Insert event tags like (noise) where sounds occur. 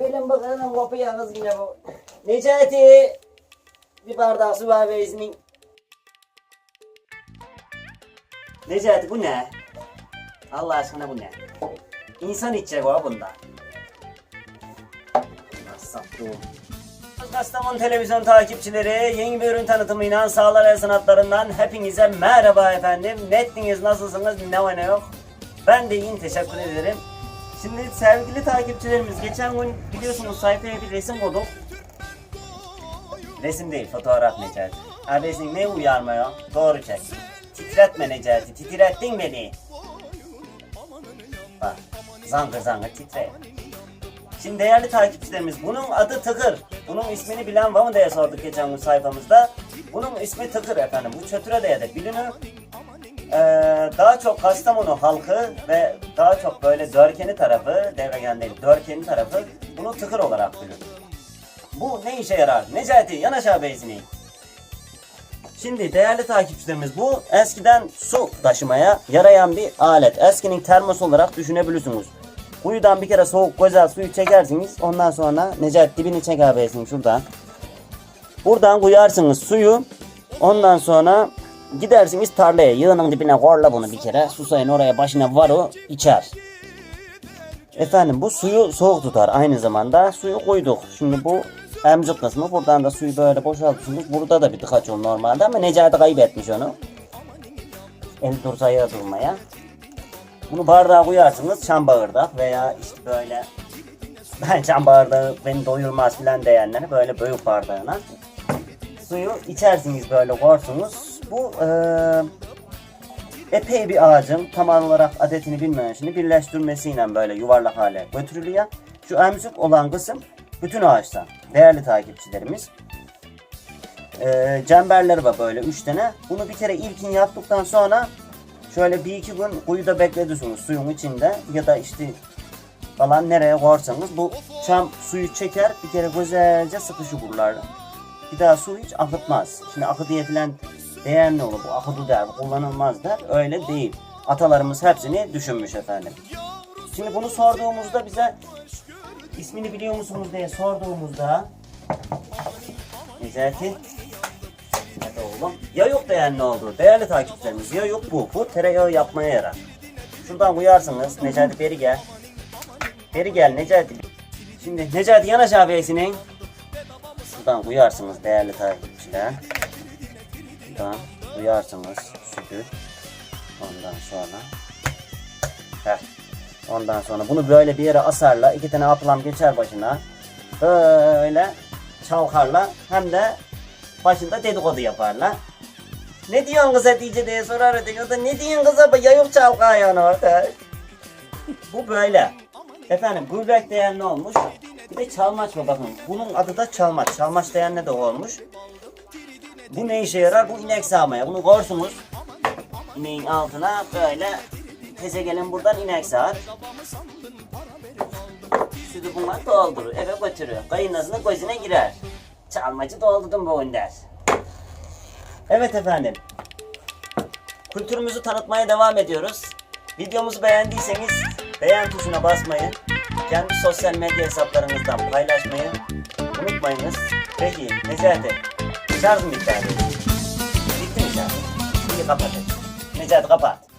Benim bakalım kopuyor kız yine bu. Necati. Bir bardak su ver be iznin. Necati bu ne? Allah aşkına bu ne? İnsan içecek o bunda. Sattım. Kastamonu televizyon takipçileri yeni bir ürün tanıtımıyla sağlar el sanatlarından hepinize merhaba efendim. Nettiniz nasılsınız ne var ne yok. Ben de iyiyim teşekkür ederim. Şimdi sevgili takipçilerimiz geçen gün biliyorsunuz sayfaya bir resim koyduk. Resim değil fotoğraf Necati. Abesin ne uyarmıyor? Doğru çek. Titretme Necati titrettin beni. Bak zangır zangır titre. Şimdi değerli takipçilerimiz bunun adı Tıkır. Bunun ismini bilen var mı diye sorduk geçen gün sayfamızda. Bunun ismi Tıkır efendim. Bu çötüre de bilinir. Ee, daha çok Kastamonu halkı ve daha çok böyle Dörkeni tarafı, Devregen değil Dörkeni tarafı bunu Tıkır olarak bilir. Bu ne işe yarar? Necati yanaş abi izini. Şimdi değerli takipçilerimiz bu eskiden su taşımaya yarayan bir alet. Eskinin termos olarak düşünebilirsiniz. Kuyudan bir kere soğuk güzel suyu çekersiniz. Ondan sonra Necati dibini çek abisin şuradan. Buradan koyarsınız suyu. Ondan sonra gidersiniz tarlaya. Yığının dibine korla bunu bir kere. Susayın oraya başına var o içer. Efendim bu suyu soğuk tutar aynı zamanda. Suyu koyduk. Şimdi bu emcik kısmı. Buradan da suyu böyle boşaltıyorsunuz. Burada da bir tıkaç olur normalde ama Necati kaybetmiş onu. El dursaya durmaya. Bunu bardağa koyarsınız çam bağırdak veya işte böyle (laughs) ben çam bardağı beni doyurmaz filan diyenlere böyle büyük bardağına suyu içersiniz böyle korsunuz. Bu eee epey bir ağacın tam olarak adetini bilmeyen şimdi birleştirmesiyle böyle yuvarlak hale götürülüyor. Şu emzik olan kısım bütün ağaçtan. Değerli takipçilerimiz. Ee, cemberleri var böyle 3 tane. Bunu bir kere ilkin yaptıktan sonra şöyle bir iki gün kuyuda bekletirsiniz suyun içinde ya da işte falan nereye koyarsanız bu çam suyu çeker bir kere güzelce sıkışı buralar. Bir daha su hiç akıtmaz. Şimdi akı diye filan değer ne olur bu akıtı der kullanılmaz der öyle değil. Atalarımız hepsini düşünmüş efendim. Şimdi bunu sorduğumuzda bize ismini biliyor musunuz diye sorduğumuzda Necati Hadi oğlum. Ya yok değer ne oldu? Değerli takipçilerimiz ya yok bu. Bu tereyağı yapmaya yarar. Şuradan koyarsınız. Necati beri gel. Beri gel Necati. Şimdi Necati yanaş abisinin. Şuradan koyarsınız değerli takipçiler. Şuradan koyarsınız sütü. Ondan sonra. Heh. Ondan sonra bunu böyle bir yere asarla. iki tane aplam geçer başına. Böyle çalkarla hem de başında dedikodu yaparlar. Ne diyorsun kıza diye diye sorar öteki o da ne diyorsun kıza ya yok çalka yani orada. Bu böyle. Efendim gübrek değer ne olmuş? Bir de çalmaç mı bakın. Bunun adı da çalmaç. Çalmaç değer ne de olmuş. Bu ne işe yarar? Bu inek sağmaya. Bunu korsunuz. İneğin altına böyle teze gelin buradan inek sağar. Sütü buna doldurur. Eve götürüyor. Kayınlasının gözüne girer. Çalmacı doldurdum bu der. Evet efendim. Kültürümüzü tanıtmaya devam ediyoruz. Videomuzu beğendiyseniz beğen tuşuna basmayı, kendi sosyal medya hesaplarınızdan paylaşmayı unutmayınız. Peki Necati, Şarj miktarı. Bitti mi şarj? Kapat.